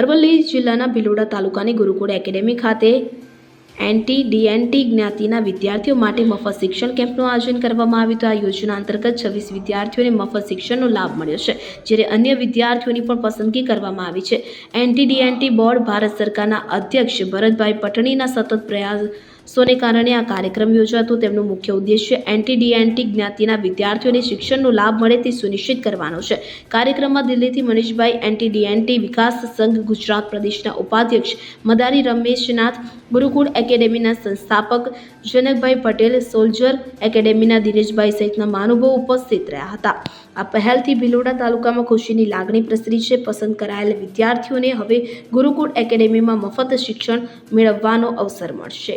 અરવલ્લી જિલ્લાના ભિલોડા તાલુકાની ગુરુકુળ એકેડેમી ખાતે એનટી ડીએનટી જ્ઞાતિના વિદ્યાર્થીઓ માટે મફત શિક્ષણ કેમ્પનું આયોજન કરવામાં આવ્યું હતું. આ યોજના અંતર્ગત છવ્વીસ વિદ્યાર્થીઓને મફત શિક્ષણનો લાભ મળ્યો છે, જ્યારે અન્ય વિદ્યાર્થીઓની પણ પસંદગી કરવામાં આવી છે. એનટી ડીએનટી બોર્ડ ભારત સરકારના અધ્યક્ષ ભરતભાઈ પટણીના સતત પ્રયાસોને કારણે આ કાર્યક્રમ યોજાતો તેમનો મુખ્ય ઉદ્દેશ્ય એન્ટી ડીએનટી જ્ઞાતિના વિદ્યાર્થીઓને શિક્ષણનો લાભ મળે તે સુનિશ્ચિત કરવાનો છે. કાર્યક્રમમાં દિલ્હીથી મનીષભાઈ એન્ટી ડીએનટી વિકાસ સંઘ, ગુજરાત પ્રદેશના ઉપાધ્યક્ષ મદારી રમેશનાથ, ગુરુકુળ એકેડેમીના સંસ્થાપક જનકભાઈ પટેલ, સોલ્જર એકેડેમીના દિનેશભાઈ સહિતના મહાનુભાવો ઉપસ્થિત રહ્યા હતા. આ પહેલથી ભિલોડા તાલુકામાં ખુશીની લાગણી પ્રસરી છે. પસંદ કરાયેલ વિદ્યાર્થીઓને હવે ગુરુકુળ એકેડેમીમાં મફત શિક્ષણ મેળવવાનો અવસર મળશે.